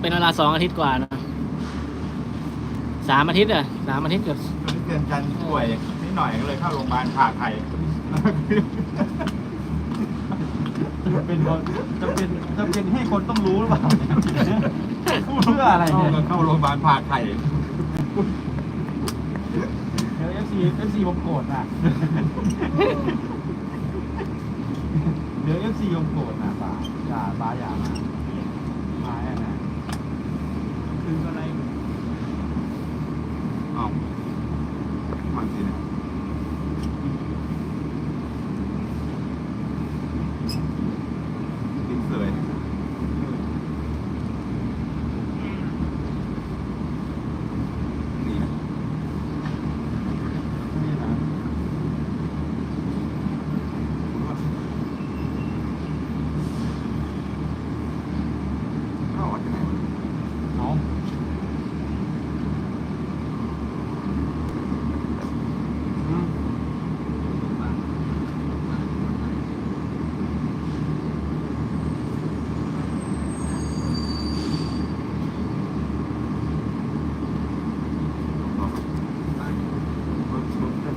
เป็นเวลาสองอาทิตย์กว่านะสามอาทิตย์อะสามอาทิตย์เกือบตอนนี้เตือนจันป่วยนิดหน่อยก็เลยเข้าโรงพยาบาลผ่าไทยเป็นคนจะเป็นจะเป็นให้คนต้องรู้หรือเปล่าพูดเพื่ออะไรเข้าเนี่ยเข้าโรงพยาบาลผ่าไทยเดี๋ยวเอฟซีเอฟซีผมโกรธอะเดี๋ยวเอฟซีผมโกรธนะป้าอย่าป้าอย่ามามาแน่นะ คืออะไรอ้าวฟังสิเนี่ยกินเสยนี่นะ นี่นะ เข้าออกจากไหนวะ เอาอืม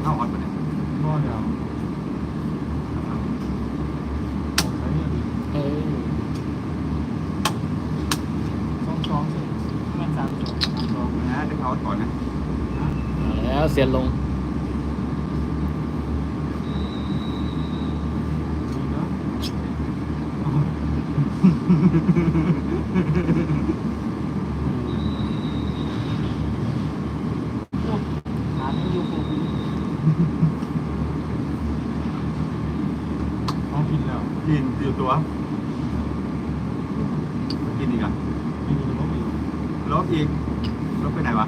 เข้าออกไปเนี่ย ก็เดี๋ยวผมใช้เนี่ย เออ สองสองสี่มันสามสองสามสอง นะเดี๋ยวเขาก่อนนะ เอาแล้วเสียนลงนี่เนาะหาไม่อยู่ปุ๊บเอากินแล้วกินอยู่ตัวกินอีกอะกินอีกแล้วอีกลบอีกลบไปไหนวะ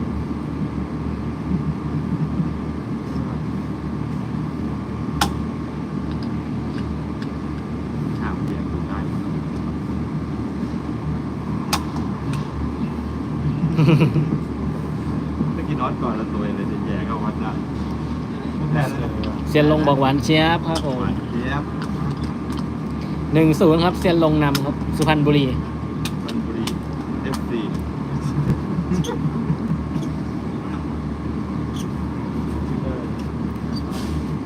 หาเสียงดูได้ ถ้ากินน็อตก่อนแล้วตัวเลยจะแย่ก็วัดได้แน่เลยว่ะเสียนลงบอกหวานเชียบครับผมหวานเจี๊ยบหนึ่งศูนย์ครับเสียนลงนำครับ สุพรรณบุรีชลบุรี FC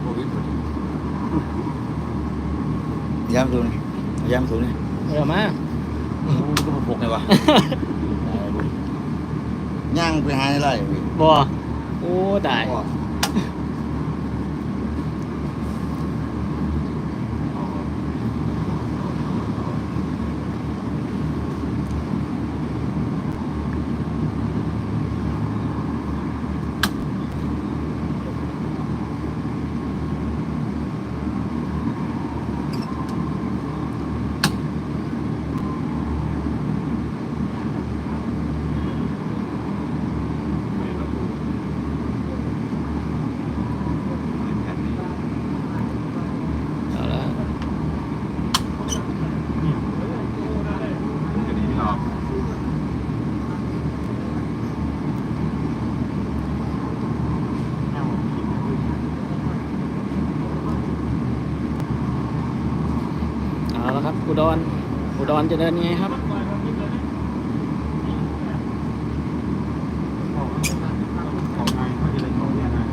โควิดพอดีย้ำสูงนี่ย้ำสูงนี่เออมาก็มาปลุกไงวะ ย่างไปหาในไร่พี่บอโอ้ตายไม่ระบุในแผ่นนี้ เอาละ จะดีไม่ออก แน่ผมกินนะ เอาละครับ อุ ดร อุดรจะเดินยังไงครับของของนายเขาจะเลยเขาเนี่ยนะ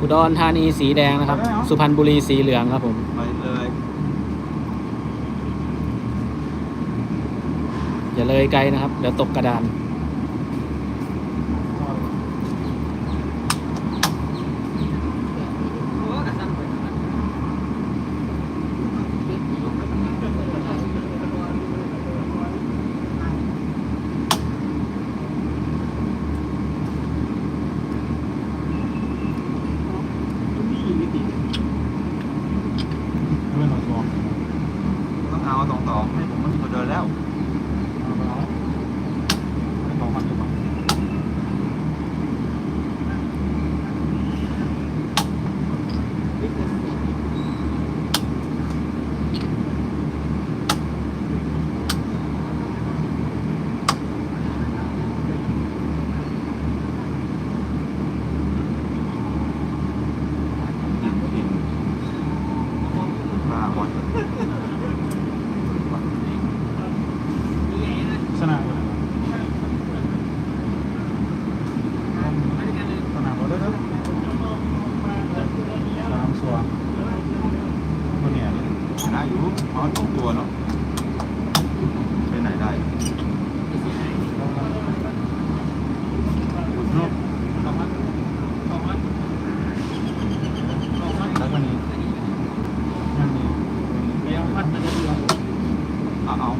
อุดรธานีสีแดงนะครับ สุพรรณบุรีสีเหลืองครับผม ไปเลยอย่าเลยไกลนะครับ เดี๋ยวตกกระดานนี่มิติเพื่อนเราสอง ต้องเอาสองสองให้ผมมันตัวเดินแล้ว เอาไปเอาไม่สองพันดีกว่า กินกินปลาหมด รู้มาสองตัวเนาะไปไหนได้ขุดนกแล้วก็นี้นั่นนี่เอาเอา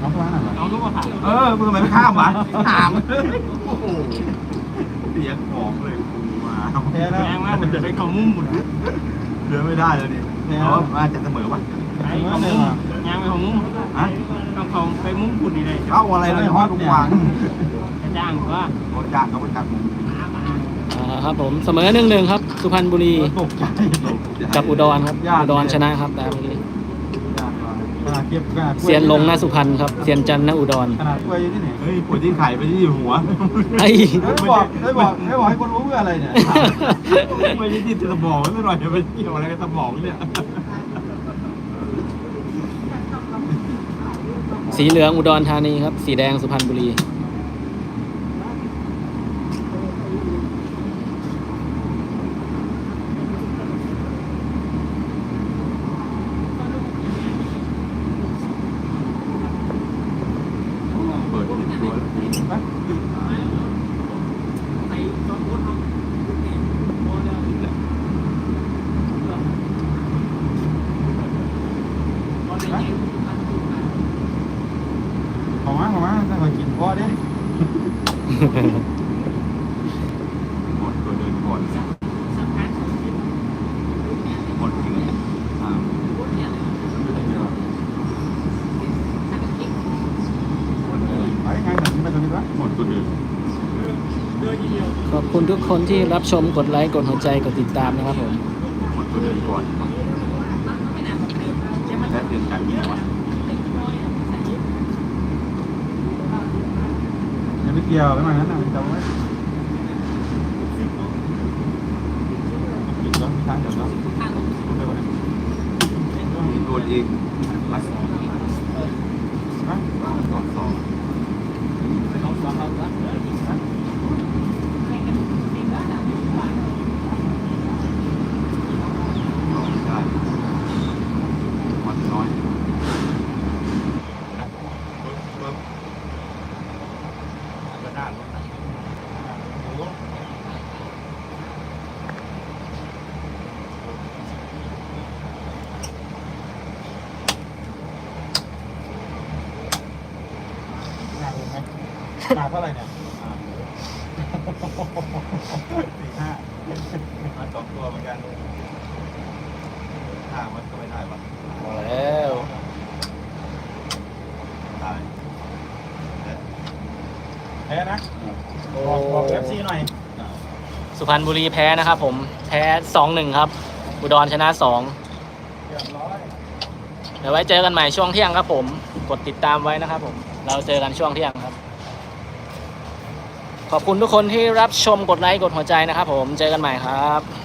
เอาตัวนั้นเหรอเอาลูกมาผ่านเออมึงทำไมไม่ข้ามวะถามโอ้โหเสียของเลยกูมา แพ้แล้วแรงมากผมจะไปเขามุ้มหมดเดือไม่ได้เลยดิเอามาจะเสมอวะไอ้เขามุ้มยางไปเขามุ้มฮะต้องเขาไปมุ้มขุดนี่เลยเข้าอะไรเลยฮอตทุกวันจะจ้างก็โดนจ้างเขาไปจับมึงอ่าครับผมเสมอหนึ่งหนึ่งครับ สุพรรณบุรีตกใจกับอุดรครับยากอุดรชนะครับแต่เมื่อกี้ ขนาดเก็บขนาดเซียนลงหน้าสุพรรณครับเซียนจันทร์หน้าอุดรขนาดกล้วยอยู่ที่ไหนเฮ้ยปวดที่ไข่ไปที่หัวไอ้ไม่บอกไม่บอกไม่บอกให้คนรู้เพื่ออะไรเนี่ยไม่ได้ที่สมองไม่หน่อยไปเกี่ยวอะไรกับสมองเนี่ยสีเหลืองอุดรธานีครับ สีแดงสุพรรณบุรี เปิดติดตัวแล้วขอมาขอมา ถ้าเรากินพ่อดิหมดตัวเดินก่อนหมดจริงอ่าไม่ได้เดียวไปงานแบบนี้ไปตรงนี้วะหมดตัวเดิน ขอบคุณทุกคนที่รับชมกดไลค์กดหัวใจกดติดตามนะครับผม หมดตัวเดินก่อนและเตือนใจมีวะยังไม่เกี่ยวไม่มางั้นนะจำไว้กินแล้วมีทางเดี๋ยวแล้วโดนอีกลักฮะสองสองได้มันน้อยกระด้าน หนาเท่าไหร่เนี่ยสี่ห้ามาสองตัวเหมือนกันห้ามันก็ไม่ได้ปะมาแล้วตายแพ้นะโอ้บอกบอกเอฟซีหน่อยสุพรรณบุรีแพ้นะครับผม แพ้สองหนึ่งครับ อุดรชนะสองเรียบร้อยเดี๋ยวไว้เจอกันใหม่ช่วงเที่ยงครับผม กดติดตามไว้นะครับผม เราเจอกันช่วงเที่ยงครับ ขอบคุณทุกคนที่รับชมกดไลค์กดหัวใจนะครับผมเจอกันใหม่ครับ